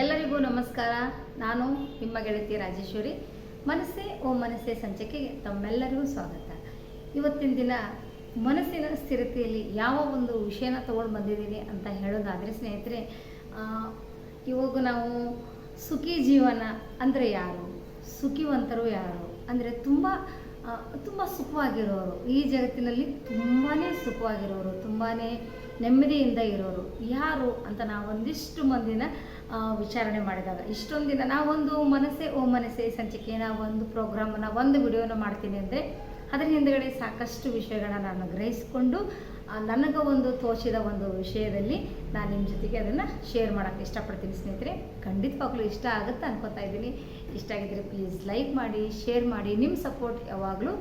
ಎಲ್ಲರಿಗೂ ನಮಸ್ಕಾರ. ನಾನು ನಿಮ್ಮ ಗೆಳತಿ ರಾಜೇಶ್ವರಿ. ಮನಸ್ಸೇ ಓ ಮನಸ್ಸೇ ಸಂಚಿಕೆಗೆ ತಮ್ಮೆಲ್ಲರಿಗೂ ಸ್ವಾಗತ. ಇವತ್ತಿನ ದಿನ ಮನಸ್ಸಿನ ಸ್ಥಿರತೆಯಲ್ಲಿ ಯಾವ ಒಂದು ವಿಷಯನ ತಗೊಂಡು ಬಂದಿದ್ದೀನಿ ಅಂತ ಹೇಳೋದಾದರೆ ಸ್ನೇಹಿತರೆ ಇವಾಗ ನಾವು ಸುಖಿ ಜೀವನ ಅಂದರೆ ಯಾರು? ಸುಖಿವಂತರು ಯಾರು? ಅಂದರೆ ತುಂಬ ತುಂಬ ಸುಖವಾಗಿರೋರು. ಈ ಜಗತ್ತಿನಲ್ಲಿ ತುಂಬಾ ಸುಖವಾಗಿರೋರು ತುಂಬಾ ನೆಮ್ಮದಿಯಿಂದ ಇರೋರು. ಯಾರು ಅಂತ ನಾವು ಒಂದಿಷ್ಟು ಮಂದಿನ ವಿಚಾರಣೆ ಮಾಡಿದಾಗ. ಇಷ್ಟೊಂದು ದಿನ ನಾವೊಂದು ಮನಸ್ಸೇ, ಓ ಮನಸ್ಸೇ ಸಂಚಿಕೆನ ಒಂದು ಪ್ರೋಗ್ರಾಮನ್ನು ಒಂದು ವಿಡಿಯೋನ ಮಾಡ್ತೀನಿ ಅಂದರೆ, ಅದರ ಹಿಂದುಗಡೆ ಸಾಕಷ್ಟು ವಿಷಯಗಳನ್ನ ನಾನು ಗ್ರಹಿಸಿಕೊಂಡು ನನಗೆ ಒಂದು ತೋಚಿದ ಒಂದು ವಿಷಯದಲ್ಲಿ ನಾನು ನಿಮ್ಮ ಜೊತೆಗೆ ಅದನ್ನು ಶೇರ್ ಮಾಡೋಕ್ಕೆ ಇಷ್ಟಪಡ್ತೀನಿ ಸ್ನೇಹಿತರೆ. ಖಂಡಿತವಾಗ್ಲೂ ಇಷ್ಟ ಆಗುತ್ತೆ ಅನ್ಕೋತಾ ಇದ್ದೀನಿ. ಇಷ್ಟ ಆಗಿದ್ದರೆ ಪ್ಲೀಸ್ ಲೈಕ್ ಮಾಡಿ ಶೇರ್ ಮಾಡಿ. ನಿಮ್ಮ ಸಪೋರ್ಟ್ ಯಾವಾಗಲೂ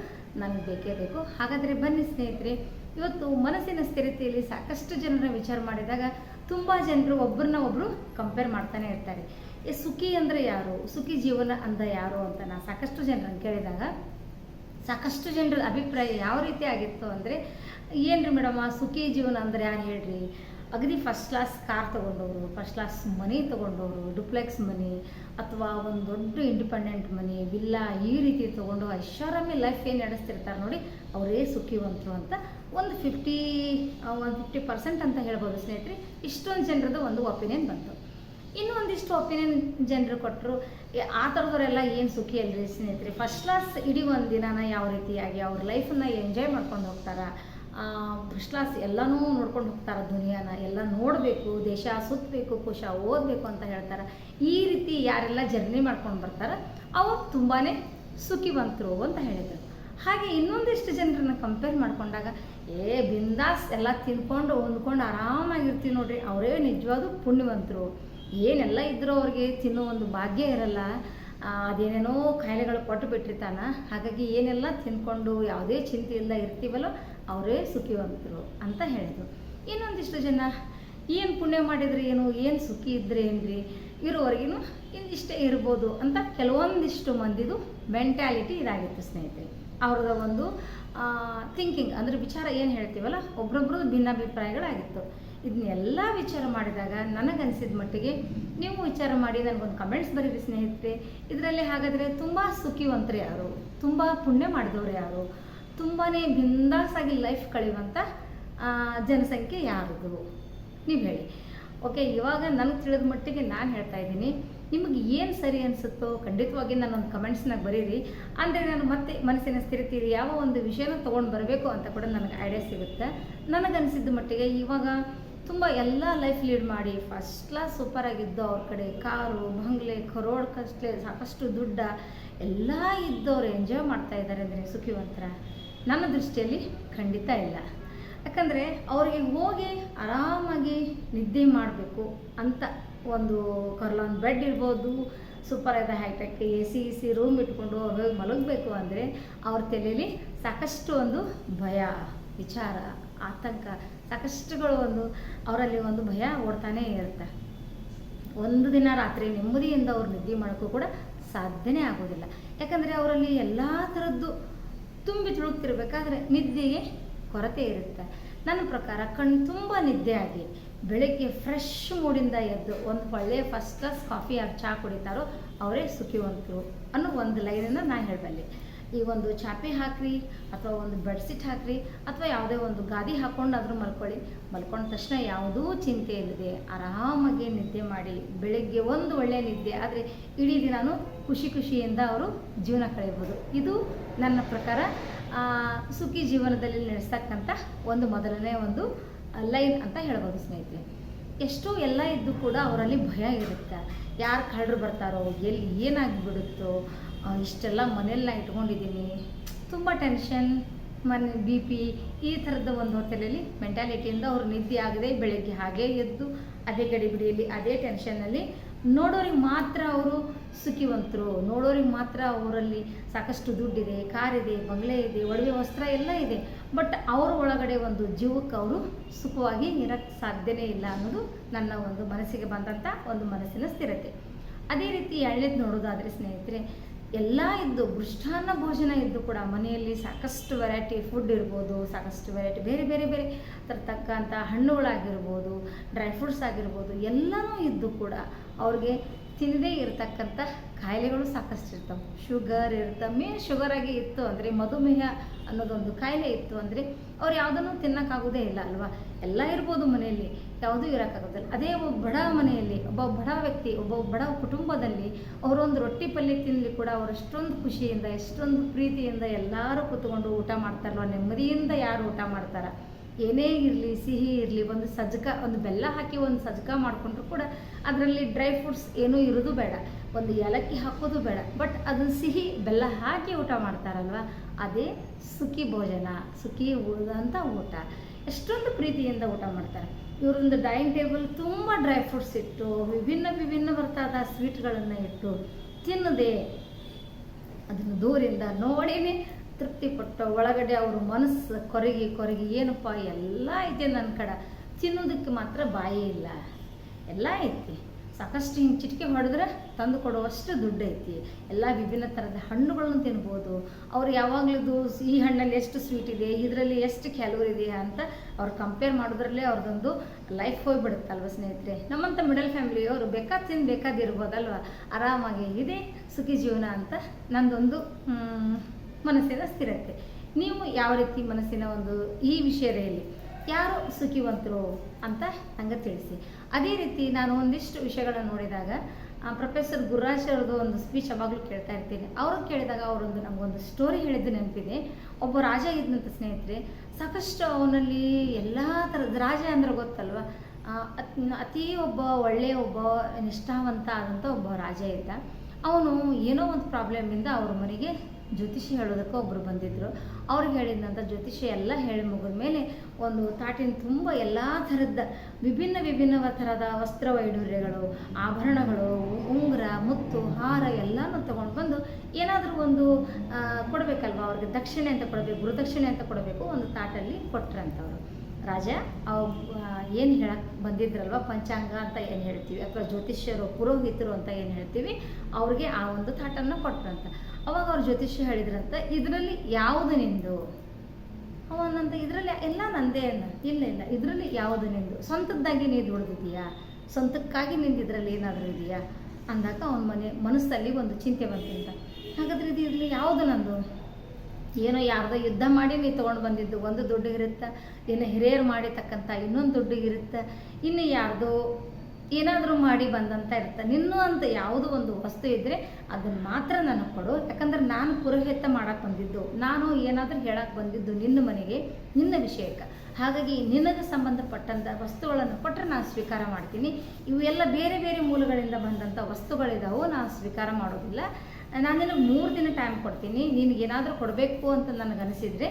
ನನಗೆ ಬೇಕೇ ಬೇಕು. ಹಾಗಾದರೆ ಬನ್ನಿ ಸ್ನೇಹಿತರೆ. ಇವತ್ತು ಮನಸ್ಸಿನ ಸ್ಥಿರತೆಯಲ್ಲಿ ಸಾಕಷ್ಟು ಜನರ ವಿಚಾರ ಮಾಡಿದಾಗ ತುಂಬ ಜನರು ಒಬ್ಬರನ್ನ ಒಬ್ಬರು ಕಂಪೇರ್ ಮಾಡ್ತಾನೆ ಇರ್ತಾರೆ. ಏ ಸುಖಿ ಅಂದರೆ ಯಾರು? ಸುಖಿ ಜೀವನ ಅಂದ ಯಾರು ಅಂತ ನಾನು ಸಾಕಷ್ಟು ಜನರನ್ನು ಕೇಳಿದಾಗ ಸಾಕಷ್ಟು ಜನರ ಅಭಿಪ್ರಾಯ ಯಾವ ರೀತಿ ಆಗಿತ್ತು ಅಂದರೆ ಏನು ರೀ ಮೇಡಮ್ ಸುಖಿ ಜೀವನ ಅಂದರೆ ಯಾರು ಹೇಳ್ರಿ? ಅಗದಿ ಫಸ್ಟ್ ಕ್ಲಾಸ್ ಕಾರ್ ತೊಗೊಂಡವರು ಫಸ್ಟ್ ಕ್ಲಾಸ್ ಮನಿ ತೊಗೊಂಡವರು ಡುಪ್ಲೆಕ್ಸ್ ಮನಿ ಅಥವಾ ಒಂದು ದೊಡ್ಡ ಇಂಡಿಪೆಂಡೆಂಟ್ ಮನಿ ವಿಲ್ಲಾ ಈ ರೀತಿ ತೊಗೊಂಡು ಐಷಾರಾಮಿ ಲೈಫ್ ಏನು ನಡೆಸ್ತಿರ್ತಾರೆ ನೋಡಿ, ಅವರೇ ಸುಖಿವಂತರು ಅಂತ ಒಂದು ಫಿಫ್ಟಿ ಒಂದು ಫಿಫ್ಟಿ ಪರ್ಸೆಂಟ್ ಅಂತ ಹೇಳ್ಬೋದು ಸ್ನೇಹಿತರೆ. ಇಷ್ಟೊಂದು ಜನರದ್ದು ಒಂದು ಒಪಿನಿಯನ್ ಬಂತು. ಇನ್ನೂ ಒಂದಿಷ್ಟು ಒಪಿನಿಯನ್ ಜನರು ಕೊಟ್ಟರು ಆ ಥರದವರೆಲ್ಲ ಏನು ಸುಖಿ ಅಲ್ರಿ ಸ್ನೇಹಿತರೆ? ಫಸ್ಟ್ ಕ್ಲಾಸ್ ಇಡೀ ಒಂದು ದಿನನ ಯಾವ ರೀತಿಯಾಗಿ ಅವ್ರ ಲೈಫನ್ನು ಎಂಜಾಯ್ ಮಾಡ್ಕೊಂಡು ಹೋಗ್ತಾರೆ? ಫಸ್ಟ್ ಕ್ಲಾಸ್ ಎಲ್ಲನೂ ನೋಡ್ಕೊಂಡು ಹೋಗ್ತಾರೆ ದುನಿಯಾನ. ಎಲ್ಲ ನೋಡಬೇಕು, ದೇಶ ಸುತ್ತಬೇಕು ಖುಷ ಓದಬೇಕು ಅಂತ ಹೇಳ್ತಾರೆ. ಈ ರೀತಿ ಯಾರೆಲ್ಲ ಜರ್ನಿ ಮಾಡ್ಕೊಂಡು ಬರ್ತಾರೆ, ಅವರು ತುಂಬಾ ಸುಖಿವಂತರು ಅಂತ ಹೇಳಿದರು. ಹಾಗೆ ಇನ್ನೊಂದಿಷ್ಟು ಜನರನ್ನ ಕಂಪೇರ್ ಮಾಡ್ಕೊಂಡಾಗ ಏ, ಬಿಂದಾಸ್ ಎಲ್ಲ ತಿನ್ಕೊಂಡು ಹೊಂದ್ಕೊಂಡು ಆರಾಮಾಗಿರ್ತೀವಿ ನೋಡ್ರಿ. ಅವರೇ ನಿಜವಾದ ಪುಣ್ಯವಂತರು. ಏನೆಲ್ಲ ಇದ್ರೂ ಅವ್ರಿಗೆ ತಿನ್ನೋ ಒಂದು ಭಾಗ್ಯ ಇರಲ್ಲ. ಅದೇನೇನೋ ಕಾಯಿಲೆಗಳು ಕೊಟ್ಟು ಬಿಟ್ಟಿರ್ತಾನ. ಹಾಗಾಗಿ ಏನೆಲ್ಲ ತಿನ್ಕೊಂಡು ಯಾವುದೇ ಚಿಂತೆ ಇಲ್ಲ ಇರ್ತೀವಲ್ಲೋ ಅವರೇ ಸುಖಿವಂತರು ಅಂತ ಹೇಳಿದರು. ಇನ್ನೊಂದಿಷ್ಟು ಜನ, ಏನು ಪುಣ್ಯ ಮಾಡಿದ್ರೆ, ಏನು ಏನು ಸುಖಿ ಇದ್ರೆ ಏನ್ರಿ? ಇರೋವರೆಗಿನೂ ಇಷ್ಟೇ ಇರ್ಬೋದು ಅಂತ ಕೆಲವೊಂದಿಷ್ಟು ಮಂದಿದು ಮೆಂಟ್ಯಾಲಿಟಿ ಇದಾಗಿತ್ತು ಸ್ನೇಹಿತರೆ. ಅವ್ರದ ಒಂದು ಥಿಂಕಿಂಗ್ ಅಂದರೆ ವಿಚಾರ ಏನು ಹೇಳ್ತೀವಲ್ಲ? ಒಬ್ರೊಬ್ರದ್ದು ಭಿನ್ನಾಭಿಪ್ರಾಯಗಳಾಗಿತ್ತು. ಇದನ್ನೆಲ್ಲ ವಿಚಾರ ಮಾಡಿದಾಗ ನನಗನ್ಸಿದ ಮಟ್ಟಿಗೆ ನೀವು ವಿಚಾರ ಮಾಡಿ ನನಗೊಂದು ಕಮೆಂಟ್ಸ್ ಬರೀರಿ ಸ್ನೇಹಿತರೆ. ಇದರಲ್ಲಿ ಹಾಗಾದರೆ ತುಂಬ ಸುಖಿವಂತರು ಯಾರು? ತುಂಬ ಪುಣ್ಯ ಮಾಡಿದವರು ಯಾರು? ತುಂಬಾ ಬಿಂದಾಸಾಗಿ ಲೈಫ್ ಕಳೆಯುವಂಥ ಜನಸಂಖ್ಯೆ ಯಾರದು? ನೀವು ಹೇಳಿ. ಓಕೆ ಇವಾಗ ನನಗೆ ತಿಳಿದ ಮಟ್ಟಿಗೆ ನಾನು ಹೇಳ್ತಾ ಇದ್ದೀನಿ. ನಿಮಗೆ ಏನು ಸರಿ ಅನಿಸುತ್ತೋ ಖಂಡಿತವಾಗಿ ನಾನೊಂದು ಕಮೆಂಟ್ಸ್ನಾಗ ಬರೀರಿ. ಅಂದರೆ ನಾನು ಮತ್ತೆ ಮನಸ್ಸಿನ ಸ್ಥಿರತೆ ಯಾವ ಒಂದು ವಿಷಯನ ತೊಗೊಂಡು ಬರಬೇಕು ಅಂತ ಕೂಡ ನನಗೆ ಐಡಿಯಾ ಸಿಗುತ್ತೆ. ನನಗನ್ಸಿದ್ದ ಮಟ್ಟಿಗೆ ಇವಾಗ ತುಂಬ ಎಲ್ಲ ಲೈಫ್ ಲೀಡ್ ಮಾಡಿ ಫಸ್ಟ್ ಕ್ಲಾಸ್ ಸೂಪರ್ ಆಗಿದ್ದು ಅವ್ರ ಕಡೆ ಕಾರು, ಬಂಗ್ಲೆ, ಕರೋಡ್ ಕಷ್ಟಲೆ ಸಾಕಷ್ಟು ದುಡ್ಡ ಎಲ್ಲ ಇದ್ದವ್ರು ಎಂಜಾಯ್ ಮಾಡ್ತಾ ಇದ್ದಾರೆ ಅಂದರೆ ಸುಖಿವಂತರ. ನನ್ನ ದೃಷ್ಟಿಯಲ್ಲಿ ಖಂಡಿತ ಇಲ್ಲ. ಯಾಕಂದರೆ ಅವರಿಗೆ ಹೋಗಿ ಆರಾಮಾಗಿ ನಿದ್ದೆ ಮಾಡಬೇಕು ಅಂತ ಒಂದು ಕರ್ಲಾನ್ ಬೆಡ್ ಇರ್ಬೋದು. ಸೂಪರ್ ಆದ hitech A C C room ಇಟ್ಕೊಂಡು ಹೋಗಿ ಮಲಗಬೇಕು ಅಂದರೆ ಅವ್ರ ತಲೆಯಲ್ಲಿ ಸಾಕಷ್ಟು ಒಂದು ಭಯ, ವಿಚಾರ, ಆತಂಕ, ಸಾಕಷ್ಟುಗಳು ಒಂದು ಅವರಲ್ಲಿ ಒಂದು ಭಯ ಓಡ್ತಾನೇ ಇರುತ್ತೆ. ಒಂದು ದಿನ ರಾತ್ರಿ ನೆಮ್ಮದಿಯಿಂದ ಅವ್ರು ನಿದ್ದೆ ಮಾಡೋಕ್ಕೂ ಕೂಡ ಸಾಧ್ಯನೇ ಆಗೋದಿಲ್ಲ. ಯಾಕಂದರೆ ಅವರಲ್ಲಿ ಎಲ್ಲ ಥರದ್ದು ತುಂಬಿ ತುಳುಕ್ತಿರ್ಬೇಕಾದ್ರೆ ನಿದ್ದೆಗೆ ಕೊರತೆ ಇರುತ್ತೆ. ನನ್ನ ಪ್ರಕಾರ ಕಣ್ಣು ತುಂಬ ನಿದ್ದೆ ಆಗಿ ಬೆಳಗ್ಗೆ ಫ್ರೆಶ್ ಮೂಡಿಂದ ಎದ್ದು ಒಂದು ಒಳ್ಳೆಯ ಫಸ್ಟ್ ಕ್ಲಾಸ್ ಕಾಫಿ ಯಾರು ಚಹಾ ಕುಡಿತಾರೋ ಅವರೇ ಸುಖಿವಂತರು ಅನ್ನೋ ಒಂದು ಲೈನನ್ನು ನಾನು ಹೇಳಬಲ್ಲೆ. ಈ ಒಂದು ಚಾಪೆ ಹಾಕ್ರಿ ಅಥವಾ ಒಂದು ಬೆಡ್ಶೀಟ್ ಹಾಕ್ರಿ ಅಥವಾ ಯಾವುದೇ ಒಂದು ಗಾದಿ ಹಾಕ್ಕೊಂಡಾದ್ರೂ ಮಲ್ಕೊಳ್ಳಿ. ಮಲ್ಕೊಂಡ ತಕ್ಷಣ ಯಾವುದೂ ಚಿಂತೆ ಇಲ್ಲದೆ ಆರಾಮಾಗಿ ನಿದ್ದೆ ಮಾಡಿ ಬೆಳಗ್ಗೆ ಒಂದು ಒಳ್ಳೆಯ ನಿದ್ದೆ ಆದರೆ ಇಡೀ ದಿನಾನು ಖುಷಿ ಖುಷಿಯಿಂದ ಅವರು ಜೀವನ ಕಳೆಯಬಹುದು. ಇದು ನನ್ನ ಪ್ರಕಾರ ಸುಖಿ ಜೀವನದಲ್ಲಿ ನಡೆಸ್ತಕ್ಕಂಥ ಒಂದು ಮೊದಲನೇ ಒಂದು ಲೈನ್ ಅಂತ ಹೇಳ್ಬೋದು ಸ್ನೇಹಿತರೆ. ಎಷ್ಟೋ ಎಲ್ಲ ಇದ್ದು ಕೂಡ ಅವರಲ್ಲಿ ಭಯ ಇರುತ್ತೆ. ಯಾರು ಕಳ್ಳರು ಬರ್ತಾರೋ, ಎಲ್ಲಿ ಏನಾಗಿಬಿಡುತ್ತೋ ಇಷ್ಟೆಲ್ಲ ಮನೆಯಲ್ಲ ಇಟ್ಕೊಂಡಿದ್ದೀನಿ. ತುಂಬ ಟೆನ್ಷನ್ ಮನೆ ಬಿ ಪಿ ಈ ಥರದ ಒಂದು ಹೊತ್ತಲಲ್ಲಿ ಮೆಂಟಾಲಿಟಿಯಿಂದ ಅವ್ರು ನಿದ್ದೆ ಆಗದೆ, ಬೆಳಗ್ಗೆ ಹಾಗೇ ಎದ್ದು, ಅದೇ ಗಡಿಬಿಡಿಯಲ್ಲಿ, ಅದೇ ಟೆನ್ಷನ್ನಲ್ಲಿ ನೋಡೋರಿಗೆ ಮಾತ್ರ ಅವರು ಸುಖಿವಂತರು. ನೋಡೋರಿಗೆ ಮಾತ್ರ ಅವರಲ್ಲಿ ಸಾಕಷ್ಟು ದುಡ್ಡಿದೆ, ಕಾರಿದೆ, ಬಂಗ್ಲೆ ಇದೆ, ಒಡವೆ ವಸ್ತ್ರ ಎಲ್ಲ ಇದೆ. ಬಟ್ ಅವ್ರ ಒಳಗಡೆ ಒಂದು ಜೀವಕ್ಕೆ ಅವರು ಸುಖವಾಗಿ ಇರೋಕ್ಕೆ ಸಾಧ್ಯನೇ ಇಲ್ಲ ಅನ್ನೋದು ನನ್ನ ಒಂದು ಮನಸ್ಸಿಗೆ ಬಂದಂಥ ಒಂದು ಮನಸ್ಸಿನ ಸ್ಥಿರತೆ. ಅದೇ ರೀತಿ ಎಳ್ಳೆದ್ ನೋಡೋದಾದರೆ ಸ್ನೇಹಿತರೆ, ಎಲ್ಲ ಇದ್ದು ಮೃಷ್ಟಾನ್ನ ಭೋಜನ ಇದ್ದು ಕೂಡ ಮನೆಯಲ್ಲಿ ಸಾಕಷ್ಟು ವೆರೈಟಿ ಫುಡ್ ಇರ್ಬೋದು, ಸಾಕಷ್ಟು ವೆರೈಟಿ ಬೇರೆ ಬೇರೆ ಬೇರೆ ತರತಕ್ಕಂಥ ಹಣ್ಣುಗಳಾಗಿರ್ಬೋದು ಡ್ರೈ ಫ್ರೂಟ್ಸ್ ಆಗಿರ್ಬೋದು, ಎಲ್ಲನೂ ಇದ್ದು ಕೂಡ ಅವ್ರಿಗೆ ತಿನ್ನದೇ ಇರತಕ್ಕಂಥ ಕಾಯಿಲೆಗಳು ಸಾಕಷ್ಟು ಇರ್ತವೆ. ಶುಗರ್ ಇರ್ತವೆ ಮೇನ್ ಶುಗರ್ ಆಗಿ ಇತ್ತು ಅಂದರೆ ಮಧುಮೇಹ ಅನ್ನೋದೊಂದು ಕಾಯಿಲೆ ಇತ್ತು ಅಂದರೆ ಅವ್ರು ಯಾವುದನ್ನು ತಿನ್ನೋಕ್ಕಾಗೋದೇ ಇಲ್ಲ ಅಲ್ವಾ? ಎಲ್ಲ ಇರ್ಬೋದು ಮನೆಯಲ್ಲಿ, ಯಾವುದೂ ಇರೋಕ್ಕಾಗೋದಿಲ್ಲ. ಅದೇ ಒಬ್ಬ ಬಡ ಮನೆಯಲ್ಲಿ, ಒಬ್ಬ ಬಡ ವ್ಯಕ್ತಿ, ಒಬ್ಬ ಬಡ ಕುಟುಂಬದಲ್ಲಿ ಅವರೊಂದು ರೊಟ್ಟಿ ಪಲ್ಯ ತಿನ್ನಲಿ ಕೂಡ ಅವ್ರು ಎಷ್ಟೊಂದು ಖುಷಿಯಿಂದ, ಎಷ್ಟೊಂದು ಪ್ರೀತಿಯಿಂದ ಎಲ್ಲರೂ ಕೂತ್ಕೊಂಡು ಊಟ ಮಾಡ್ತಾರಲ್ವ? ನೆಮ್ಮದಿಯಿಂದ ಯಾರು ಊಟ ಮಾಡ್ತಾರೆ? ಏನೇ ಇರಲಿ, ಸಿಹಿ ಇರಲಿ, ಒಂದು ಸಜ್ಜಕ ಒಂದು ಬೆಲ್ಲ ಹಾಕಿ ಒಂದು ಸಜ್ಜಕ ಮಾಡಿಕೊಂಡ್ರು ಕೂಡ ಅದರಲ್ಲಿ ಡ್ರೈ ಫ್ರೂಟ್ಸ್ ಏನೂ ಇರೋದು ಬೇಡ. ಒಂದು ಏಲಕ್ಕಿ ಹಾಕೋದು ಬೇಡ. ಬಟ್ ಅದು ಸಿಹಿ, ಬೆಲ್ಲ ಹಾಕಿ ಊಟ ಮಾಡ್ತಾರಲ್ವ? ಅದೇ ಸುಖಿ ಭೋಜನ, ಸುಖಿ ಉಳಿದಂಥ ಊಟ. ಎಷ್ಟೊಂದು ಪ್ರೀತಿಯಿಂದ ಊಟ ಮಾಡ್ತಾರೆ. ಇವರೊಂದು ಡೈನಿಂಗ್ ಟೇಬಲ್ ತುಂಬ ಡ್ರೈ ಫ್ರೂಟ್ಸ್ ಇಟ್ಟು, ವಿಭಿನ್ನ ವಿಭಿನ್ನ ಬರ್ತಾದ ಸ್ವೀಟ್ಗಳನ್ನು ಇಟ್ಟು ತಿನ್ನದೆ, ಅದನ್ನು ದೂರಿಂದ ನೋಡಿನೇ ತೃಪ್ತಿಪಟ್ಟು ಒಳಗಡೆ ಅವ್ರ ಮನಸ್ಸು ಕೊರಗಿ ಕೊರಗಿ, ಏನಪ್ಪ, ಎಲ್ಲ ಐತೆ ನನ್ನ ಕಡೆ. ತಿನ್ನೋದಕ್ಕೆ ಮಾತ್ರ ಬಾಯಿ ಇಲ್ಲ. ಎಲ್ಲ ಐತಿ. ಸಾಕಷ್ಟು ಹಿಂಗೆ ಚಿಟಿಕೆ ಮಾಡಿದ್ರೆ ತಂದು ಕೊಡುವಷ್ಟು ದುಡ್ಡು ಐತಿ. ಎಲ್ಲ ವಿಭಿನ್ನ ಥರದ ಹಣ್ಣುಗಳನ್ನು ತಿನ್ಬೋದು. ಅವ್ರು ಯಾವಾಗಲೂ ಈ ಹಣ್ಣಲ್ಲಿ ಎಷ್ಟು ಸ್ವೀಟ್ ಇದೆ, ಇದರಲ್ಲಿ ಎಷ್ಟು ಕ್ಯಾಲೋರಿ ಇದೆ ಅಂತ ಅವ್ರು ಕಂಪೇರ್ ಮಾಡೋದ್ರಲ್ಲೇ ಅವ್ರದ್ದೊಂದು ಲೈಫ್ ಹೋಗ್ಬಿಡುತ್ತಲ್ವ ಸ್ನೇಹಿತರೆ? ನಮ್ಮಂಥ ಮಿಡಲ್ ಫ್ಯಾಮಿಲಿಯವರು ಬೇಕಾದ ತಿಂದು ಬೇಕಾದಿರ್ಬೋದಲ್ವ? ಆರಾಮಾಗಿ ಇದೆ, ಸುಖಿ ಜೀವನ ಅಂತ ನಂದೊಂದು ಮನಸ್ಸಿನ ಸ್ಥಿರತೆ. ನೀವು ಯಾವ ರೀತಿ ಮನಸ್ಸಿನ ಒಂದು ಈ ವಿಷಯದಲ್ಲಿ ಯಾರು ಸುಖಿವಂತರು ಅಂತ ನಂಗೆ ತಿಳಿಸಿ. ಅದೇ ರೀತಿ ನಾನು ಒಂದಿಷ್ಟು ವಿಷಯಗಳನ್ನು ನೋಡಿದಾಗ ಪ್ರೊಫೆಸರ್ ಗುರುರಾಜ್ ಅವ್ರದ್ದು ಒಂದು ಸ್ಪೀಚ್ ಯಾವಾಗಲೂ ಕೇಳ್ತಾ ಇರ್ತೀನಿ. ಅವರು ಕೇಳಿದಾಗ ಅವರೊಂದು ನಮಗೊಂದು ಸ್ಟೋರಿ ಹೇಳಿದ್ದು ನೆನಪಿದೆ. ಒಬ್ಬ ರಾಜ ಇದ್ದಂಥ ಸ್ನೇಹಿತರೆ, ಸಾಕಷ್ಟು ಅವನಲ್ಲಿ ಎಲ್ಲ ಥರದ ರಾಜ ಅಂದ್ರೆ ಗೊತ್ತಲ್ವ? ಅತಿ ಒಬ್ಬ ಒಳ್ಳೆಯ ಒಬ್ಬ ನಿಷ್ಠಾವಂತ ಆದಂಥ ಒಬ್ಬ ರಾಜ ಇದ್ದ. ಅವನು ಏನೋ ಒಂದು ಪ್ರಾಬ್ಲಮಿಂದ ಅವ್ರ ಮನೆಗೆ ಜ್ಯೋತಿಷಿ ಹೇಳೋದಕ್ಕೆ ಒಬ್ಬರು ಬಂದಿದ್ದರು ಅವ್ರಿಗೆ ಹೇಳಿದಂಥ ಜ್ಯೋತಿಷಿ ಎಲ್ಲ ಹೇಳಿ ಮುಗಿದ ಮೇಲೆ ಒಂದು ತಾಟಿನ ತುಂಬ ಎಲ್ಲ ಥರದ ವಿಭಿನ್ನ ವಿಭಿನ್ನ ಥರದ ವಸ್ತ್ರ ವೈಢೂರ್ಯಗಳು, ಆಭರಣಗಳು, ಉಂಗುರ, ಮುತ್ತು, ಹಾರ ಎಲ್ಲನೂ ತಗೊಂಡು ಬಂದು ಏನಾದರೂ ಒಂದು ಕೊಡಬೇಕಲ್ವ ಅವ್ರಿಗೆ ದಕ್ಷಿಣೆ ಅಂತ ಕೊಡಬೇಕು, ಗುರುದಕ್ಷಿಣೆ ಅಂತ ಕೊಡಬೇಕು ಒಂದು ತಾಟಲ್ಲಿ ಕೊಟ್ರಂತವ್ರು. ರಾಜ ಏನು ಹೇಳಕ್ಕೆ ಬಂದಿದ್ರಲ್ವ? ಪಂಚಾಂಗ ಅಂತ ಏನು ಹೇಳ್ತೀವಿ? ಅಥವಾ ಜ್ಯೋತಿಷ್ಯರು, ಪುರೋಹಿತರು ಅಂತ ಏನು ಹೇಳ್ತೀವಿ? ಅವ್ರಿಗೆ ಆ ಒಂದು ತಾಟನ್ನು ಕೊಟ್ರಂತ. ಅವಾಗ ಅವ್ರು ಜ್ಯೋತಿಷ್ಯ ಹೇಳಿದ್ರಂತ, ಇದರಲ್ಲಿ ಯಾವುದು ನಿಂದು? ಅವನಂತ ಇದರಲ್ಲಿ ಎಲ್ಲ ನಂದೇ ಅನ್ನ ಇಲ್ಲ ಇಲ್ಲ, ಇದರಲ್ಲಿ ಯಾವುದು ನಿಂದು? ಸ್ವಂತದ್ದಾಗಿ ನೀ ದುಡ್ದಿದೀಯಾ ಸ್ವಂತಕ್ಕಾಗಿ ನಿಂದು ಇದರಲ್ಲಿ ಏನಾದರೂ ಇದೆಯಾ ಅಂದಾಗ ಅವನ ಮನೆ, ಮನಸ್ಸಲ್ಲಿ ಒಂದು ಚಿಂತೆ ಬಂತಂತ. ಹಾಗಾದ್ರೆ ಇದು ಇದರಲ್ಲಿ ಯಾವುದು ನಂದು? ಏನೋ ಯಾರ್ದೋ ಯುದ್ಧ ಮಾಡಿ ನೀ ತೊಗೊಂಡು ಬಂದಿದ್ದು, ಒಂದು ದುಡ್ಡು ಇರುತ್ತೆ, ಇನ್ನು ಹಿರಿಯರು ಮಾಡಿರ್ತಕ್ಕಂಥ ಇನ್ನೊಂದು ದುಡ್ಡು ಇರುತ್ತೆ, ಇನ್ನು ಯಾರ್ದೋ ಏನಾದರೂ ಮಾಡಿ ಬಂದಂತ ಇರುತ್ತೆ. ನಿನ್ನೂ ಅಂತ ಯಾವುದೋ ಒಂದು ವಸ್ತು ಇದ್ದರೆ ಅದನ್ನು ಮಾತ್ರ ನನಗೆ ಕೊಡು. ಯಾಕಂದ್ರೆ ನಾನು ಪುರೋಹಿತ ಮಾಡಕ್ಕೆ ಬಂದಿದ್ದು, ನಾನು ಏನಾದರೂ ಹೇಳಕ್ಕೆ ಬಂದಿದ್ದು ನಿನ್ನ ಮನೆಗೆ, ನಿನ್ನ ವಿಷಯಕ್ಕೆ. ಹಾಗಾಗಿ ನಿನಗೆ ಸಂಬಂಧಪಟ್ಟಂಥ ವಸ್ತುಗಳನ್ನು ಕೊಟ್ಟರೆ ನಾನು ಸ್ವೀಕಾರ ಮಾಡ್ತೀನಿ. ಇವೆಲ್ಲ ಬೇರೆ ಬೇರೆ ಮೂಲಗಳಿಂದ ಬಂದಂಥ ವಸ್ತುಗಳಿದಾವೆ, ನಾನು ಸ್ವೀಕಾರ ಮಾಡೋದಿಲ್ಲ. ನಾನು ನಿನಗೆ ಮೂರು ದಿನ ಟೈಮ್ ಕೊಡ್ತೀನಿ. ನಿನಗೆ ಏನಾದರೂ ಕೊಡಬೇಕು ಅಂತ ನನಗೆ ಅನಿಸಿದರೆ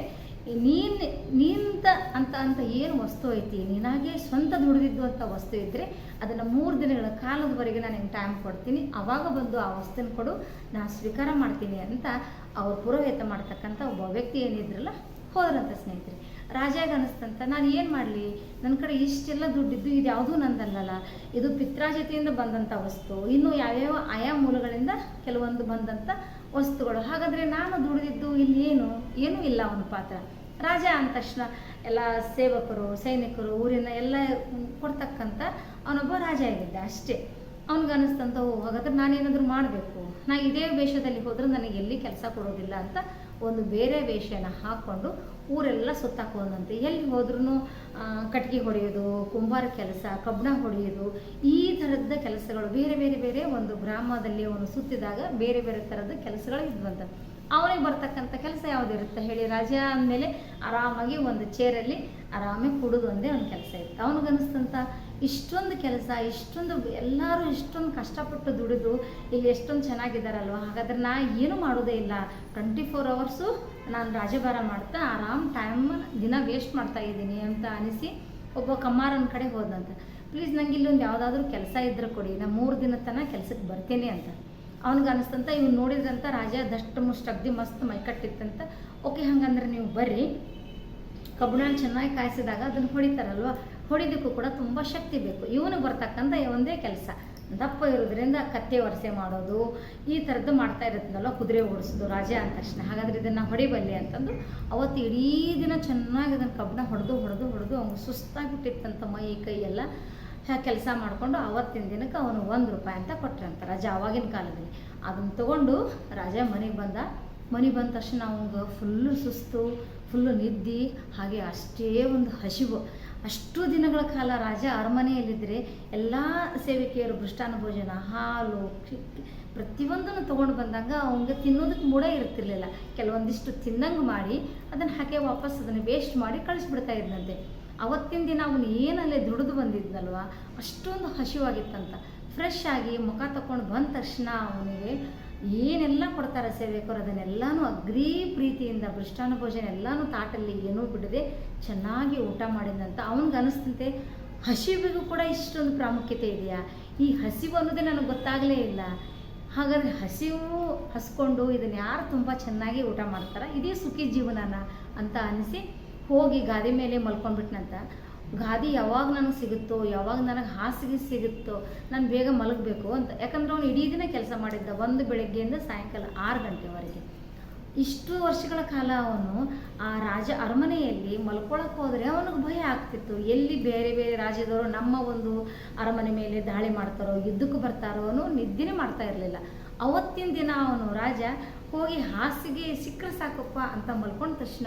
ನೀನು, ನಿಂತ ಅಂತ ಅಂತ ಏನು ವಸ್ತು ಐತಿ, ನಿನಗೆ ಸ್ವಂತ ದುಡಿದಿದ್ದು ಅಂತ ವಸ್ತು ಇದ್ದರೆ ಅದನ್ನು ಮೂರು ದಿನಗಳ ಕಾಲದವರೆಗೆ ನಾನು ನಿಂಗೆ ಟೈಮ್ ಕೊಡ್ತೀನಿ. ಆವಾಗ ಬಂದು ಆ ವಸ್ತುನ ಕೊಡು ನಾನು ಸ್ವೀಕಾರ ಮಾಡ್ತೀನಿ ಅಂತ ಅವ್ರ ಪುರೋಹಿತ ಮಾಡ್ತಕ್ಕಂಥ ಒಬ್ಬ ವ್ಯಕ್ತಿ ಏನಿದ್ರಲ್ಲ, ಹೋದ್ರಂತ ಸ್ನೇಹಿತರೆ. ರಾಜಾಗ ಅನಿಸ್ತಂತ. ನಾನು ಏನು ಮಾಡಲಿ? ನನ್ನ ಕಡೆ ಇಷ್ಟೆಲ್ಲ ದುಡ್ಡಿದ್ದು ಇದು ಯಾವುದೂ ನಂದಲ್ಲಲ್ಲ. ಇದು ಪಿತ್ರಾಜತೆಯಿಂದ ಬಂದಂಥ ವಸ್ತು. ಇನ್ನು ಯಾವ್ಯಾವ ಆಯಾ ಮೂಲಗಳಿಂದ ಕೆಲವೊಂದು ಬಂದಂಥ ವಸ್ತುಗಳು. ಹಾಗಾದರೆ ನಾನು ದುಡಿದಿದ್ದು ಇಲ್ಲಿ ಏನು? ಏನೂ ಇಲ್ಲ ಅವನ ಪಾತ್ರ. ರಾಜ ಅಂದ ತಕ್ಷಣ ಎಲ್ಲ ಸೇವಕರು, ಸೈನಿಕರು, ಊರಿನ ಎಲ್ಲ ಕೊಡ್ತಕ್ಕಂಥ ಅವನೊಬ್ಬ ರಾಜ ಆಗಿದ್ದ ಅಷ್ಟೇ. ಅವನಿಗೆ ಅನಿಸ್ತಂತ ಓ ಹಾಗಾದ್ರೆ ನಾನೇನಾದರೂ ಮಾಡಬೇಕು. ನಾ ಇದೇ ವೇಷದಲ್ಲಿ ಹೋದ್ರೆ ನನಗೆ ಎಲ್ಲಿ ಕೆಲಸ ಕೊಡೋದಿಲ್ಲ ಅಂತ ಒಂದು ಬೇರೆ ವೇಷನ ಹಾಕ್ಕೊಂಡು ಊರೆಲ್ಲ ಸುತ್ತಾಕೋದಂತೆ ಎಲ್ಲಿ ಹೋದ್ರೂ ಕಟ್ಗೆ ಹೊಡೆಯೋದು, ಕುಂಬಾರ ಕೆಲಸ ಕಬ್ಬಣ ಹೊಡೆಯೋದು, ಈ ಥರದ ಕೆಲಸಗಳು ಬೇರೆ ಬೇರೆ ಬೇರೆ ಒಂದು ಗ್ರಾಮದಲ್ಲಿ ಅವನು ಸುತ್ತಿದಾಗ ಬೇರೆ ಬೇರೆ ಥರದ ಕೆಲಸಗಳು ಇದ್ವಂತ. ಅವನಿಗೆ ಬರ್ತಕ್ಕಂಥ ಕೆಲಸ ಯಾವುದಿರುತ್ತೆ ಹೇಳಿ. ರಾಜ ಅಂದಮೇಲೆ ಆರಾಮಾಗಿ ಒಂದು ಚೇರಲ್ಲಿ ಆರಾಮಾಗಿ ಕುಡಿದು ಒಂದೇ ಒಂದು ಕೆಲಸ ಇತ್ತು ಅವನಿಗನ್ನಿಸ್ತಂತ ಇಷ್ಟೊಂದು ಕೆಲಸ, ಇಷ್ಟೊಂದು ಎಲ್ಲರೂ ಇಷ್ಟೊಂದು ಕಷ್ಟಪಟ್ಟು ದುಡಿದು ಇಲ್ಲಿ ಎಷ್ಟೊಂದು ಚೆನ್ನಾಗಿದ್ದಾರಲ್ವ? ಹಾಗಾದ್ರೆ ನಾ ಏನು ಮಾಡೋದೇ ಇಲ್ಲ. ಟ್ವೆಂಟಿ ಫೋರ್ ಅವರ್ಸು ನಾನು ರಾಜಭಾರ ಮಾಡ್ತಾ ಆರಾಮ್ ಟೈಮ್ ದಿನ ವೇಸ್ಟ್ ಮಾಡ್ತಾ ಇದ್ದೀನಿ ಅಂತ ಅನಿಸಿ ಒಬ್ಬ ಕಮ್ಮಾರನ ಕಡೆ ಹೋದಂತ. ಪ್ಲೀಸ್ ನಂಗೆ ಇಲ್ಲೊಂದು ಯಾವುದಾದ್ರೂ ಕೆಲಸ ಇದ್ರೆ ಕೊಡಿ. ನಾ ಮೂರು ದಿನ ತನಕ ಕೆಲ್ಸಕ್ಕೆ ಬರ್ತೀನಿ ಅಂತ. ಅವ್ನಿಗೆ ಅನಿಸ್ತಂತ ಇವ್ನು ನೋಡಿದ್ರಂತ ರಾಜ ದಷ್ಟ ಮುಷ್ಟ ಅಗ್ದಿ ಮಸ್ತ್ ಮೈಕಟ್ಟಿತ್ತಂತ ಓಕೆ, ಹಂಗಂದ್ರೆ ನೀವು ಬರ್ರಿ. ಕಬ್ಬಣ ಚೆನ್ನಾಗಿ ಕಾಯಿಸಿದಾಗ ಅದನ್ನು ಹೊಡಿತಾರಲ್ವ? ಹೊಡಿದಕ್ಕೂ ಕೂಡ ತುಂಬ ಶಕ್ತಿ ಬೇಕು. ಇವನು ಬರ್ತಕ್ಕಂಥ ಒಂದೇ ಕೆಲಸ. ದಪ್ಪ ಇರೋದ್ರಿಂದ ಕತ್ತೆ ವರಸೆ ಮಾಡೋದು, ಈ ಥರದ್ದು ಮಾಡ್ತಾ ಇರುತ್ತಲ್ಲ ಕುದುರೆ ಓಡಿಸೋದು, ರಾಜ ಅಂದ ತಕ್ಷಣ. ಹಾಗಾದ್ರೆ ಇದನ್ನು ಹೊಡಿಬಲ್ಲೆ ಅಂತಂದು ಅವತ್ತು ಇಡೀ ದಿನ ಚೆನ್ನಾಗಿ ಅದನ್ನು ಕಬ್ಬಣ ಹೊಡೆದು ಹೊಡೆದು ಹೊಡೆದು ಅವ್ನು ಸುಸ್ತಾಗಿಬಿಟ್ಟಿತ್ತಂತ ಮೈ, ಕೈ ಎಲ್ಲ ಕೆಲಸ ಮಾಡಿಕೊಂಡು ಅವತ್ತಿನ ದಿನಕ್ಕೆ ಅವನು ಒಂದು ರೂಪಾಯಿ ಅಂತ ಕೊಟ್ರಂತ ರಾಜ ಆವಾಗಿನ ಕಾಲದಲ್ಲಿ. ಅದನ್ನು ತಗೊಂಡು ರಾಜ ಮನೆಗೆ ಬಂದ. ಮನೆಗೆ ಬಂದ ತಕ್ಷಣ ಅವಂಗೆ ಫುಲ್ಲು ಸುಸ್ತು ಫುಲ್ಲು ನಿದ್ದೆ, ಹಾಗೆ ಅಷ್ಟೇ ಒಂದು ಹಸಿವು. ಅಷ್ಟು ದಿನಗಳ ಕಾಲ ರಾಜ ಅರಮನೆಯಲ್ಲಿದ್ದರೆ ಎಲ್ಲ ಸೇವಿಕೆಯರು ಮೃಷ್ಟಾನ್ನ ಭೋಜನ ಹಾಲು ಪ್ರತಿಯೊಂದನ್ನು ತೊಗೊಂಡು ಬಂದಾಗ ಅವನಿಗೆ ತಿನ್ನೋದಕ್ಕೆ ಮೂಡ ಇರ್ತಿರ್ಲಿಲ್ಲ ಕೆಲವೊಂದಿಷ್ಟು ತಿನ್ನಂಗೆ ಮಾಡಿ ಅದನ್ನು ಹಾಗೆ ವಾಪಸ್ ಅದನ್ನು ವೇಸ್ಟ್ ಮಾಡಿ ಕಳಿಸ್ಬಿಡ್ತಾ ಇದ್ದಂತೆ ಅವತ್ತಿನ ದಿನ ಅವನು ಏನಲ್ಲೇ ದುಡಿದು ಬಂದಿದ್ನಲ್ವ? ಅಷ್ಟೊಂದು ಹಸಿವಾಗಿತ್ತಂತ. ಫ್ರೆಶ್ ಆಗಿ ಮುಖ ತಕೊಂಡು ಬಂದ ತಕ್ಷಣ ಅವನಿಗೆ ಏನೆಲ್ಲ ಕೊಡ್ತಾರೆ ಸೇವೆಕರು ಅದನ್ನೆಲ್ಲನೂ ಅಗ್ರೀ ಪ್ರೀತಿಯಿಂದ ಭೋಜನ ಎಲ್ಲನೂ ತಾಟಲ್ಲಿ ಏನೂ ಬಿಡದೆ ಚೆನ್ನಾಗಿ ಊಟ ಮಾಡಿದಂತ ಅವನಿಗೆ ಅನಿಸ್ತಂತೆ. ಹಸಿವಿಗೂ ಕೂಡ ಇಷ್ಟೊಂದು ಪ್ರಾಮುಖ್ಯತೆ ಇದೆಯಾ? ಈ ಹಸಿವು ಅನ್ನೋದೇ ನನಗೆ ಗೊತ್ತಾಗಲೇ ಇಲ್ಲ. ಹಾಗಾದರೆ ಹಸಿವು ಹಸ್ಕೊಂಡು ಇದನ್ನು ಯಾರು ತುಂಬ ಚೆನ್ನಾಗಿ ಊಟ ಮಾಡ್ತಾರ? ಇದೇ ಸುಖಿ ಜೀವನನ ಅಂತ ಅನಿಸಿ ಹೋಗಿ ಗಾದೆ ಮೇಲೆ ಮಲ್ಕೊಂಡ್ಬಿಟ್ನಂತ. ಗಾದಿ ಯಾವಾಗ ನನಗೆ ಸಿಗುತ್ತೋ, ಯಾವಾಗ ನನಗೆ ಹಾಸಿಗೆ ಸಿಗುತ್ತೋ, ನಾನು ಬೇಗ ಮಲಗಬೇಕು ಅಂತ. ಯಾಕಂದ್ರೆ ಅವನು ಇಡೀ ದಿನ ಕೆಲಸ ಮಾಡಿದ್ದ ಒಂದು ಬೆಳಗ್ಗೆಯಿಂದ ಸಾಯಂಕಾಲ ಆರು ಗಂಟೆವರೆಗೆ. ಇಷ್ಟು ವರ್ಷಗಳ ಕಾಲ ಅವನು ಆ ರಾಜ ಅರಮನೆಯಲ್ಲಿ ಮಲ್ಕೊಳಕ್ಕೆ ಹೋದರೆ ಅವನಿಗೆ ಭಯ ಆಗ್ತಿತ್ತು. ಎಲ್ಲಿ ಬೇರೆ ಬೇರೆ ರಾಜ್ಯದವರು ನಮ್ಮ ಒಂದು ಅರಮನೆ ಮೇಲೆ ದಾಳಿ ಮಾಡ್ತಾರೋ, ಯುದ್ಧಕ್ಕೆ ಬರ್ತಾರೋ ಅವನು ನಿದ್ದೆನೇ ಮಾಡ್ತಾ ಇರಲಿಲ್ಲ. ಅವತ್ತಿನ ದಿನ ಅವನು, ರಾಜ, ಹೋಗಿ ಹಾಸಿಗೆ ಸಿಕ್ಕರೆ ಸಾಕಪ್ಪ ಅಂತ ಮಲ್ಕೊಂಡ ತಕ್ಷಣ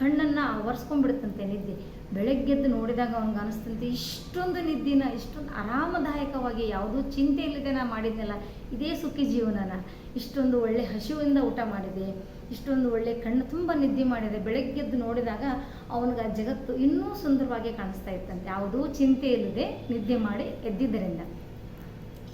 ಕಣ್ಣನ್ನು ಆವರಿಸ್ಕೊಂಡ್ಬಿಡುತ್ತಂತೆ ನಿದ್ದೆ. ಬೆಳಗ್ಗೆದ್ದು ನೋಡಿದಾಗ ಅವ್ನಿಗೆ ಅನಿಸ್ತಂತೆ ಇಷ್ಟೊಂದು ನಿದ್ದೆನ ಇಷ್ಟೊಂದು ಆರಾಮದಾಯಕವಾಗಿ ಯಾವುದೂ ಚಿಂತೆ ಇಲ್ಲದೆ ನಾ ಮಾಡಿದ್ನಲ್ಲ ಇದೇ ಸುಖಿ ಜೀವನನ. ಇಷ್ಟೊಂದು ಒಳ್ಳೆ ಹಸಿವಿಂದ ಊಟ ಮಾಡಿದೆ ಇಷ್ಟೊಂದು ಒಳ್ಳೆ ಕಣ್ಣು ತುಂಬ ನಿದ್ದೆ ಮಾಡಿದೆ. ಬೆಳಗ್ಗೆದ್ದು ನೋಡಿದಾಗ ಅವನಿಗೆ ಆ ಜಗತ್ತು ಇನ್ನೂ ಸುಂದರವಾಗಿ ಕಾಣಿಸ್ತಾ ಇತ್ತಂತೆ. ಯಾವುದೂ ಚಿಂತೆ ಇಲ್ಲದೆ ನಿದ್ದೆ ಮಾಡಿ ಎದ್ದಿದ್ದರಿಂದ.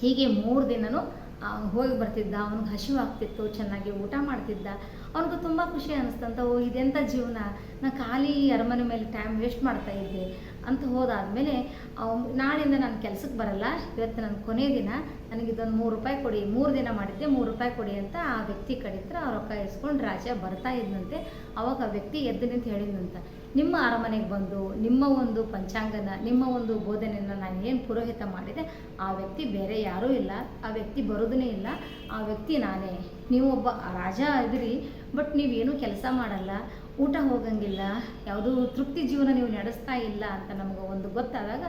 ಹೀಗೆ ಮೂರು ದಿನನೂ ಆ, ಹೋಗಿ ಬರ್ತಿದ್ದ, ಅವನಿಗೆ ಹಸಿವು ಆಗ್ತಿತ್ತು, ಚೆನ್ನಾಗಿ ಊಟ ಮಾಡ್ತಿದ್ದ. ಅವನಿಗೆ ತುಂಬ ಖುಷಿ ಅನಿಸ್ತಂತ ಓ ಇದೆಂಥ ಜೀವನ? ನಾನು ಖಾಲಿ ಅರಮನೆ ಮೇಲೆ ಟೈಮ್ ವೇಸ್ಟ್ ಮಾಡ್ತಾ ಇದ್ದೆ ಅಂತ ಹೋದಾದಮೇಲೆ ಅವ ನಾಳೆಯಿಂದ ನಾನು ಕೆಲಸಕ್ಕೆ ಬರಲ್ಲ, ಇವತ್ತು ನನ್ನ ಕೊನೆ ದಿನ, ನನಗೆ ಇದೊಂದು ಮೂರು ರೂಪಾಯಿ ಕೊಡಿ, ಮೂರು ದಿನ ಮಾಡಿದ್ದೆ ಮೂರು ರೂಪಾಯಿ ಕೊಡಿ ಅಂತ ಆ ವ್ಯಕ್ತಿ ಕಡಿತ್ರ ಆ ರೊಕ್ಕ ಇಸ್ಕೊಂಡು ರಾಜ ಬರ್ತಾ ಇದ್ದಂತೆ ಅವಾಗ ಆ ವ್ಯಕ್ತಿ ಎದ್ದು ನಿಂತು ಹೇಳಿದ್ನಂತ. ನಿಮ್ಮ ಅರಮನೆಗೆ ಬಂದು, ನಿಮ್ಮ ಒಂದು ಪಂಚಾಂಗನ, ನಿಮ್ಮ ಒಂದು ಬೋಧನೆಯನ್ನು ನಾನು ಏನು ಪುರೋಹಿತ ಮಾಡಿದೆ, ಆ ವ್ಯಕ್ತಿ ಬೇರೆ ಯಾರೂ ಇಲ್ಲ, ಆ ವ್ಯಕ್ತಿ ಬರೋದನ್ನೇ ಇಲ್ಲ, ಆ ವ್ಯಕ್ತಿ ನಾನೇ. ನೀವು ಒಬ್ಬ ರಾಜ ಇದ್ರಿ ಬಟ್ ನೀವೇನು ಕೆಲಸ ಮಾಡಲ್ಲ, ಊಟ ಹೋಗಂಗಿಲ್ಲ, ಯಾವುದೂ ತೃಪ್ತಿ ಜೀವನ ನೀವು ನಡೆಸ್ತಾ ಇಲ್ಲ ಅಂತ ನಮಗೆ ಒಂದು ಗೊತ್ತಾದಾಗ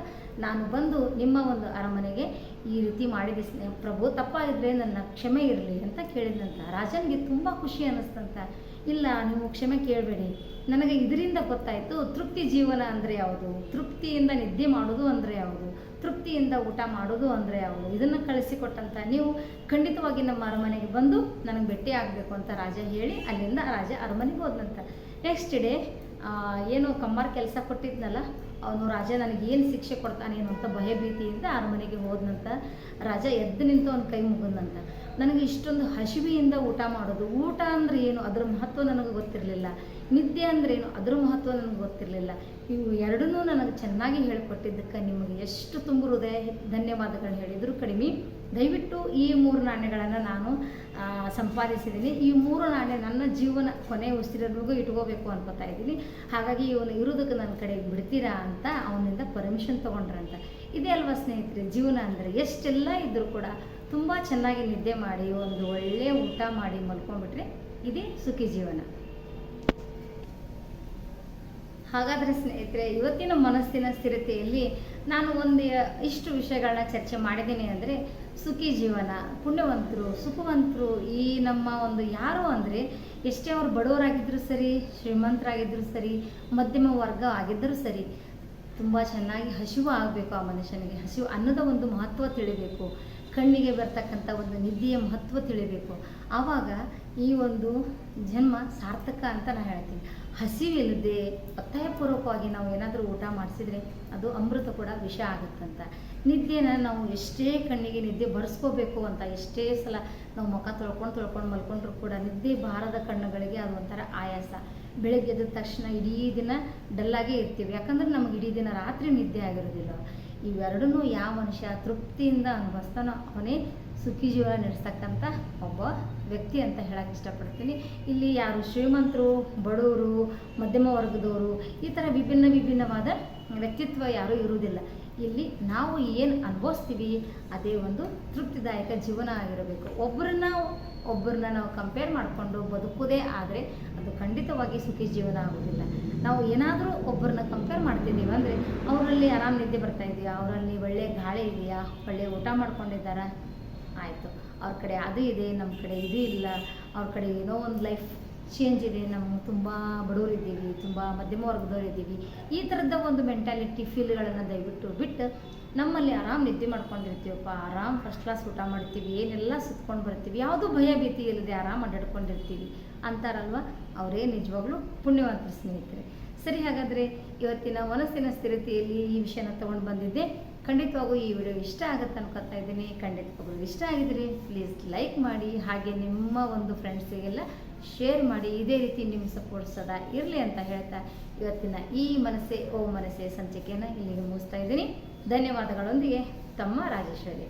ನಾನು ಬಂದು ನಿಮ್ಮ ಒಂದು ಅರಮನೆಗೆ ಈ ರೀತಿ ಮಾಡಿದ ಪ್ರಭು, ತಪ್ಪಾಗಿದ್ರೆ ನನ್ನ ಕ್ಷಮೆ ಇರಲಿ ಅಂತ ಕೇಳಿದಂತ ರಾಜನಿಗೆ ತುಂಬ ಖುಷಿ ಅನ್ನಿಸ್ತಂತ. ಇಲ್ಲ, ನೀವು ಕ್ಷಮೆ ಕೇಳಬೇಡಿ. ನನಗೆ ಇದರಿಂದ ಗೊತ್ತಾಯಿತು, ತೃಪ್ತಿ ಜೀವನ ಅಂದರೆ ಯಾವುದು? ತೃಪ್ತಿಯಿಂದ ನಿದ್ದೆ ಮಾಡೋದು ಅಂದರೆ ಯಾವುದು? ತೃಪ್ತಿಯಿಂದ ಊಟ ಮಾಡೋದು ಅಂದರೆ ಯಾವುದು? ಇದನ್ನು ಕಳಿಸಿಕೊಟ್ಟಂಥ ನೀವು ಖಂಡಿತವಾಗಿ ನಮ್ಮ ಅರಮನೆಗೆ ಬಂದು ನನಗೆ ಭೇಟಿ ಆಗಬೇಕು ಅಂತ ರಾಜ ಹೇಳಿ, ಅಲ್ಲಿಂದ ರಾಜ ಅರಮನೆಗೆ ಹೋದಂತ ನೆಕ್ಸ್ಟ್ ಡೇ ಏನು ಕಮ್ಮಾರ್ ಕೆಲಸ ಕೊಟ್ಟಿದ್ನಲ್ಲ, ಅವನು ರಾಜ ನನಗೆ ಏನು ಶಿಕ್ಷೆ ಕೊಡ್ತಾನೇನು ಅಂತ ಭಯಭೀತಿಯಿಂದ ಅರಮನೆಗೆ ಹೋದನಂತ ರಾಜ ಎದ್ದು ನಿಂತು ಅವನ ಕೈ ಮುಗಿದ್ನಂತ. ನನಗೆ ಇಷ್ಟೊಂದು ಹಸಿವೆಯಿಂದ ಊಟ ಮಾಡೋದು. ಊಟ ಅಂದ್ರೆ ಏನು? ಅದರ ಮಹತ್ವ ನನಗೆ ಗೊತ್ತಿರಲಿಲ್ಲ. ನಿದ್ದೆ ಏನು? ಅದರ ಮಹತ್ವ ನನಗೆ ಗೊತ್ತಿರಲಿಲ್ಲ. ಇವು ಎರಡನ್ನೂ ನನಗೆ ಚೆನ್ನಾಗಿ ಹೇಳಿಕೊಟ್ಟಿದ್ದಕ್ಕೆ ನಿಮಗೆ ಎಷ್ಟು ತುಂಬ ಹೃದಯ ಧನ್ಯವಾದಗಳು ಹೇಳಿದ್ರು. ಕಡಿಮೆ, ದಯವಿಟ್ಟು ಈ ಮೂರು ನಾಣ್ಯಗಳನ್ನು ನಾನು ಸಂಪಾದಿಸಿದ್ದೀನಿ. ಈ ಮೂರು ನಾಣ್ಯ ನನ್ನ ಜೀವನ ಕೊನೆ ಉಸಿರವರೆಗೂ ಇಟ್ಕೋಬೇಕು ಅನ್ಕೋತಾ ಇದ್ದೀನಿ. ಹಾಗಾಗಿ ಇವನು ಇರೋದಕ್ಕೆ ನನ್ನ ಕಡೆಗೆ ಬಿಡ್ತೀರಾ ಅಂತ ಅವನಿಂದ ಪರ್ಮಿಷನ್ ತೊಗೊಂಡ್ರಂತ. ಇದೇ ಅಲ್ವಾ ಸ್ನೇಹಿತರೆ, ಜೀವನ ಅಂದರೆ ಎಷ್ಟೆಲ್ಲ ಇದ್ದರೂ ಕೂಡ ತುಂಬ ಚೆನ್ನಾಗಿ ನಿದ್ದೆ ಮಾಡಿ ಒಂದು ಒಳ್ಳೆಯ ಊಟ ಮಾಡಿ ಮಲ್ಕೊಂಡ್ಬಿಟ್ರೆ ಇದೇ ಸುಖಿ ಜೀವನ. ಹಾಗಾದರೆ ಸ್ನೇಹಿತರೆ, ಇವತ್ತಿನ ಮನಸ್ಸಿನ ಸ್ಥಿರತೆಯಲ್ಲಿ ನಾನು ಒಂದು ಇಷ್ಟು ವಿಷಯಗಳನ್ನ ಚರ್ಚೆ ಮಾಡಿದ್ದೀನಿ ಅಂದರೆ ಸುಖಿ ಜೀವನ, ಪುಣ್ಯವಂತರು, ಸುಖವಂತರು ಈ ನಮ್ಮ ಒಂದು ಯಾರು ಅಂದರೆ ಎಷ್ಟೇ ಅವರು ಬಡವರಾಗಿದ್ದರೂ ಸರಿ ಶ್ರೀಮಂತರಾಗಿದ್ದರೂ ಸರಿ, ಮಧ್ಯಮ ವರ್ಗ ಆಗಿದ್ದರೂ ಸರಿ, ತುಂಬ ಚೆನ್ನಾಗಿ ಹಸಿವು ಆಗಬೇಕು ಆ ಮನುಷ್ಯನಿಗೆ. ಹಸಿವು ಅನ್ನದ ಒಂದು ಮಹತ್ವ ತಿಳಿಬೇಕು. ಕಣ್ಣಿಗೆ ಬರ್ತಕ್ಕಂಥ ಒಂದು ನಿದ್ದೆಯ ಮಹತ್ವ ತಿಳಿಬೇಕು. ಆವಾಗ ಈ ಒಂದು ಜನ್ಮ ಸಾರ್ಥಕ ಅಂತ ನಾನು ಹೇಳ್ತೀನಿ. ಹಸಿವಿಲ್ಲದೆ ಒತ್ತಾಯಪೂರ್ವಕವಾಗಿ ನಾವು ಏನಾದರೂ ಊಟ ಮಾಡಿಸಿದ್ರೆ ಅದು ಅಮೃತ ಕೂಡ ವಿಷ ಆಗುತ್ತಂತ. ನಿದ್ದೆನ ನಾವು ಎಷ್ಟೇ ಕಣ್ಣಿಗೆ ನಿದ್ದೆ ಬರೆಸ್ಕೋಬೇಕು ಅಂತ ಎಷ್ಟೇ ಸಲ ನಾವು ಮುಖ ತೊಳ್ಕೊಂಡು ತೊಳ್ಕೊಂಡು ಮಲ್ಕೊಂಡ್ರು ಕೂಡ ನಿದ್ದೆ ಬಾರದ ಕಣ್ಣುಗಳಿಗೆ ಅದು ಒಂಥರ ಆಯಾಸ. ಬೆಳಗ್ಗೆ ಎದ್ದ ತಕ್ಷಣ ಇಡೀ ದಿನ ಡಲ್ಲಾಗೇ ಇರ್ತೀವಿ. ಯಾಕಂದ್ರೆ ನಮ್ಗೆ ಇಡೀ ದಿನ ರಾತ್ರಿ ನಿದ್ದೆ ಆಗಿರೋದಿಲ್ಲ. ಇವೆರಡನ್ನೂ ಯಾವ ಮನುಷ್ಯ ತೃಪ್ತಿಯಿಂದ ಅನುಭವಿಸ್ತಾನೋ ಅವನೇ ಸುಖಿ ಜೀವನ ನಡೆಸ್ತಕ್ಕಂಥ ಒಬ್ಬ ವ್ಯಕ್ತಿ ಅಂತ ಹೇಳಕ್ಕೆ ಇಷ್ಟಪಡ್ತೀನಿ. ಇಲ್ಲಿ ಯಾರು ಶ್ರೀಮಂತರು, ಬಡವರು, ಮಧ್ಯಮ ವರ್ಗದವರು ಈ ಥರ ವಿಭಿನ್ನ ವಿಭಿನ್ನವಾದ ವ್ಯಕ್ತಿತ್ವ ಯಾರೂ ಇರುವುದಿಲ್ಲ. ಇಲ್ಲಿ ನಾವು ಏನು ಅನುಭವಿಸ್ತೀವಿ, ಅದೇ ಒಂದು ತೃಪ್ತಿದಾಯಕ ಜೀವನ ಆಗಿರಬೇಕು. ಒಬ್ಬರನ್ನ ಒಬ್ಬರನ್ನ ನಾವು ಕಂಪೇರ್ ಮಾಡಿಕೊಂಡು ಬದುಕುವುದೇ ಆದರೆ ಅದು ಖಂಡಿತವಾಗಿ ಸುಖಿ ಜೀವನ ಆಗೋದಿಲ್ಲ ನಾವು ಏನಾದರೂ ಒಬ್ಬರನ್ನ ಕಂಪೇರ್ ಮಾಡ್ತಿದ್ದೀವಿ ಅಂದರೆ, ಅವರಲ್ಲಿ ಆರಾಮ್ ನಿದ್ದೆ ಬರ್ತಾ ಇದೆಯಾ? ಅವರಲ್ಲಿ ಒಳ್ಳೆಯ ಗಾಳಿ ಇದೆಯಾ? ಒಳ್ಳೆಯ ಊಟ ಮಾಡ್ಕೊಂಡಿದ್ದಾರಾ? ಆಯಿತು. ಅವ್ರ ಕಡೆ ಅದು ಇದೆ ನಮ್ಮ ಕಡೆ ಇದು ಇಲ್ಲ. ಅವ್ರ ಕಡೆ ಏನೋ ಒಂದು ಲೈಫ್ ಚೇಂಜ್ ಇದೆ. ನಾವು ತುಂಬ ಬಡವರಿದ್ದೀವಿ, ತುಂಬ ಮಧ್ಯಮ ವರ್ಗದವ್ರು ಇದ್ದೀವಿ ಈ ಥರದ ಒಂದು ಮೆಂಟಾಲಿಟಿ ಫೀಲ್ಗಳನ್ನು ದಯವಿಟ್ಟು ಬಿಟ್ಟು ನಮ್ಮಲ್ಲಿ ಆರಾಮ್ ನಿದ್ದೆ ಮಾಡ್ಕೊಂಡಿರ್ತೀವಪ್ಪ, ಆರಾಮ್ ಫಸ್ಟ್ ಕ್ಲಾಸ್ ಊಟ ಮಾಡ್ತೀವಿ, ಏನೆಲ್ಲ ಸುತ್ಕೊಂಡು ಬರ್ತೀವಿ, ಯಾವುದೂ ಭಯ ಭೀತಿ ಇಲ್ಲದೆ ಆರಾಮ್ ಅಡ್ಡಾಡ್ಕೊಂಡಿರ್ತೀವಿ ಅಂತಾರಲ್ವ? ಅವರೇ ನಿಜವಾಗ್ಲೂ ಪುಣ್ಯವಂತರ ಸ್ನೇಹಿತರೆ. ಸರಿ, ಹಾಗಾದರೆ ಇವತ್ತಿನ ಮನಸ್ಸಿನ ಸ್ಥಿರತೆಯಲ್ಲಿ ಈ ವಿಷಯನ ತಗೊಂಡು ಬಂದಿದ್ದೆ. ಖಂಡಿತವಾಗೂ ಈ ವಿಡಿಯೋ ಇಷ್ಟ ಆಗುತ್ತೆ ಅನ್ಕೊತಾ ಇದ್ದೀನಿ. ಖಂಡಿತವಾಗೂ ಇಷ್ಟ ಆಗಿದ್ರೆ ಪ್ಲೀಸ್ ಲೈಕ್ ಮಾಡಿ, ಹಾಗೆ ನಿಮ್ಮ ಒಂದು ಫ್ರೆಂಡ್ಸಿಗೆಲ್ಲ ಶೇರ್ ಮಾಡಿ, ಇದೇ ರೀತಿ ನಿಮ್ಮ ಸಪೋರ್ಟ್ ಸದಾ ಇರಲಿ ಅಂತ ಹೇಳ್ತಾ ಇವತ್ತಿನ ಈ ಮನಸ್ಸೆ, ಓ ಮನಸ್ಸೆ ಸಂಚಿಕೆಯನ್ನು ಇಲ್ಲಿಗೆ ಮುಗಿಸ್ತಾ ಇದ್ದೀನಿ. ಧನ್ಯವಾದಗಳೊಂದಿಗೆ ತಮ್ಮ ರಾಜೇಶ್ವರಿ.